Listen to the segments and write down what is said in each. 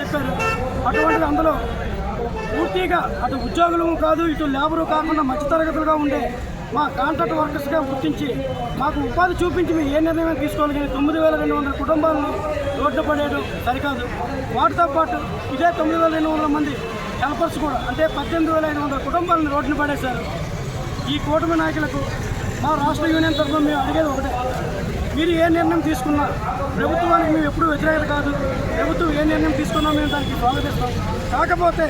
చెప్పారు. అటువంటిది అందులో పూర్తిగా అటు ఉద్యోగులు కాదు ఇటు లేబరు కాకుండా మధ్యతరగతులుగా ఉండే మా కాంట్రాక్ట్ వర్కర్స్గా గుర్తించి మాకు ఉపాధి చూపించి మేము ఏ నిర్ణయం తీసుకోవాలి కానీ తొమ్మిది వేల రెండు వందల కుటుంబాలను రోడ్డు పడేయడం సరికాదు. వాటితో పాటు ఇదే తొమ్మిది వేల రెండు వందల మంది హెల్పర్స్ కూడా అంటే పద్దెనిమిది వేల ఐదు వందల కుటుంబాలను రోడ్డున పడేశారు. ఈ కూటమి నాయకులకు మా రాష్ట్ర యూనియన్ తరఫున మేము అడిగేది ఒకటే. మీరు ఏ నిర్ణయం తీసుకున్నా ప్రభుత్వానికి మేము ఎప్పుడూ వ్యతిరేకత కాదు. ప్రభుత్వం ఏ నిర్ణయం తీసుకున్నా మేము దానికి స్వాగతిస్తాం. కాకపోతే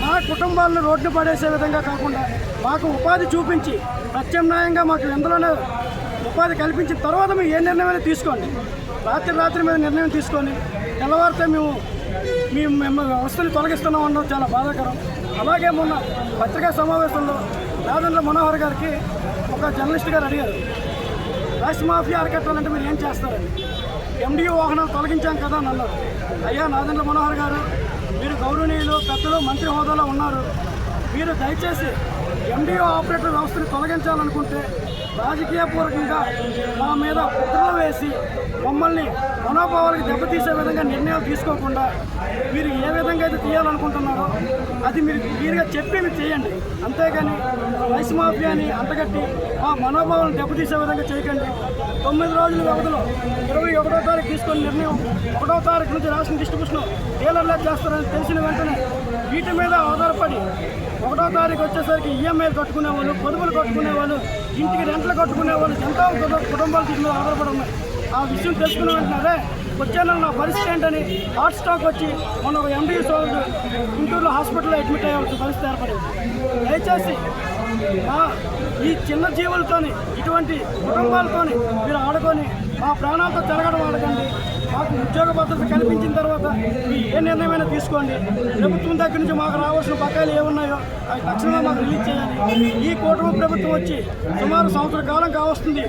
మా కుటుంబాలను రోడ్డు పడేసే విధంగా కాకుండా మాకు ఉపాధి చూపించి ప్రత్యామ్నాయంగా మాకు ఎందులోనే ఉపాధి కల్పించిన తర్వాత మేము ఏ నిర్ణయం తీసుకోండి. రాత్రి రాత్రి మీద నిర్ణయం తీసుకొని తెల్లవారితే మేము మేము మేము వ్యవస్థని తొలగిస్తున్నాం అన్నది చాలా బాధాకరం. అలాగే మొన్న పత్రికా సమావేశంలో రాజేంద్ర మనోహర్ గారికి ఒక జర్నలిస్ట్ గారు అడిగారు రాష్ట్ర మాఫియా అరికట్టాలంటే మీరు ఏం చేస్తారని ఎండిఓ వాహనాలు తొలగించాం కదా అని అన్నారు. అయ్యా నాదండ్ల మనోహర్ గారు మీరు గౌరవనీయులు పెద్దలు మంత్రి హోదాలో ఉన్నారు. మీరు దయచేసి ఎండిఓ ఆపరేటర్ వ్యవస్థను తొలగించాలనుకుంటే రాజకీయపూర్వకంగా మా మీద కుట్రలు వేసి మమ్మల్ని మనోభావాలకు దెబ్బతీసే విధంగా నిర్ణయాలు తీసుకోకుండా మీరు ఏ విధంగా అయితే తీయాలనుకుంటున్నారో అది మీరు క్లియర్గా చెప్పి మీరు చేయండి. అంతేగాని రైస్ మాఫియాని అంతగట్టి మా మనోభావాలను దెబ్బతీసే విధంగా చేయకండి. తొమ్మిది రోజుల వ్యవధిలో ఇరవై ఒకటో తారీఖు తీసుకున్న నిర్ణయం ఒకటో తారీఖు నుంచి రాష్ట్ర డిస్ట్రిబ్యూషన్ డీలర్లా చేస్తారని తెలిసిన వెంటనే వీటి మీద ఆధారపడి ఒకటో తారీఖు వచ్చేసరికి ఈఎంఐలు కట్టుకునే వాళ్ళు పొదుపులు కట్టుకునే వాళ్ళు ఇంటికి రెంట్లు కట్టుకునే వాళ్ళు ఎంతో కుటుంబ- కుటుంబాలు దీని మీద ఆధారపడి ఉన్నాయి. ఆ విషయం తెలుసుకున్న వెంటనే వచ్చే నెల నా పరిస్థితి ఏంటని హార్ట్ స్టాక్ వచ్చి మొన్న ఒక ఎండీ సోదరుడు గుంటూరులో హాస్పిటల్లో అడ్మిట్ అయ్యవలసిన పరిస్థితి ఏర్పడింది. దయచేసి ఈ చిన్న జీవులతోని ఇటువంటి కుటుంబాలతోని మీరు ఆడుకొని మా ప్రాణాలతో తిరగడం ఆడకండి. మాకు ఉద్యోగ భద్రత కల్పించిన తర్వాత నిర్ణయమైనా తీసుకోండి. ప్రభుత్వం దగ్గర నుంచి మాకు రావాల్సిన బకాయిలు ఏమున్నాయో అవి తక్షణమే మాకు రిలీజ్ చేయాలి. ఈ కూటమి ప్రభుత్వం వచ్చి సుమారు సంవత్సర కాలం కావస్తుంది.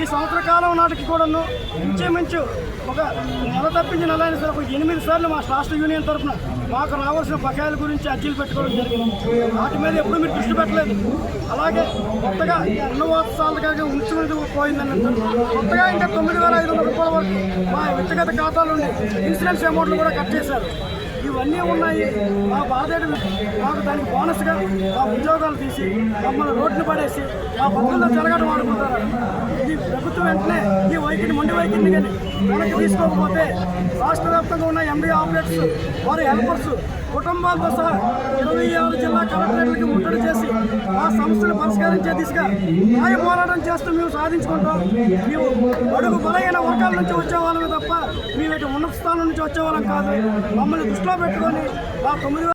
ఈ సంవత్సర కాలం నాటికి కూడాను ఇంచుమించు ఒక నెల తప్పించి నెల అయిన సరే ఒక ఎనిమిది సార్లు మా రాష్ట్ర యూనియన్ తరఫున మాకు రావాల్సిన బకాయిల గురించి అర్జీలు పెట్టుకోవడం జరిగింది. వాటి మీద ఎప్పుడు మీరు దృష్టి పెట్టలేదు. అలాగే కొత్తగా ఉన్న వాత్సాలుగా పోయిందని కొత్తగా ఇంకా తొమ్మిది వేల ఐదు వందల రూపాయల వరకు మా వ్యక్తిగత ఖాతాలో నుండి ఇన్సూరెన్స్ అమౌంట్లు కూడా కట్ చేశారు. ఇవన్నీ ఉన్నాయి. మా బాధేడు మాకు దానికి బోనస్గా మా ఉద్యోగాలు తీసి మమ్మల్ని రోడ్లు పడేసి మా బతుకుల్లో జరగడం అనుకుంటారు? ఇది ప్రభుత్వం వెంటనే ఈ వైఖరి మొండి వైఖరిని కానీ వెనక్కి తీసుకోకపోతే రాష్ట్ర వ్యాప్తంగా ఉన్న ఎండి ఆపరేటర్స్ వారి హెల్పర్స్ కుటుంబాలతో సహా ఇరవై ఆరు జిల్లా కలెక్టరేట్లకి ముట్టడి చేసి ఆ సమస్యలు పరిష్కరించే దిశగా న్యాయ పోరాటం చేస్తూ మేము సాధించుకుంటాం. మేము అడుగు బలైన వర్గాల నుంచి వచ్చేవాళ్ళమే తప్ప మేము ఇటు ఉన్నత స్థానం నుంచి వచ్చేవాళ్ళం కాదు. మమ్మల్ని దృష్టిలో పెట్టుకొని ఆ తొమ్మిది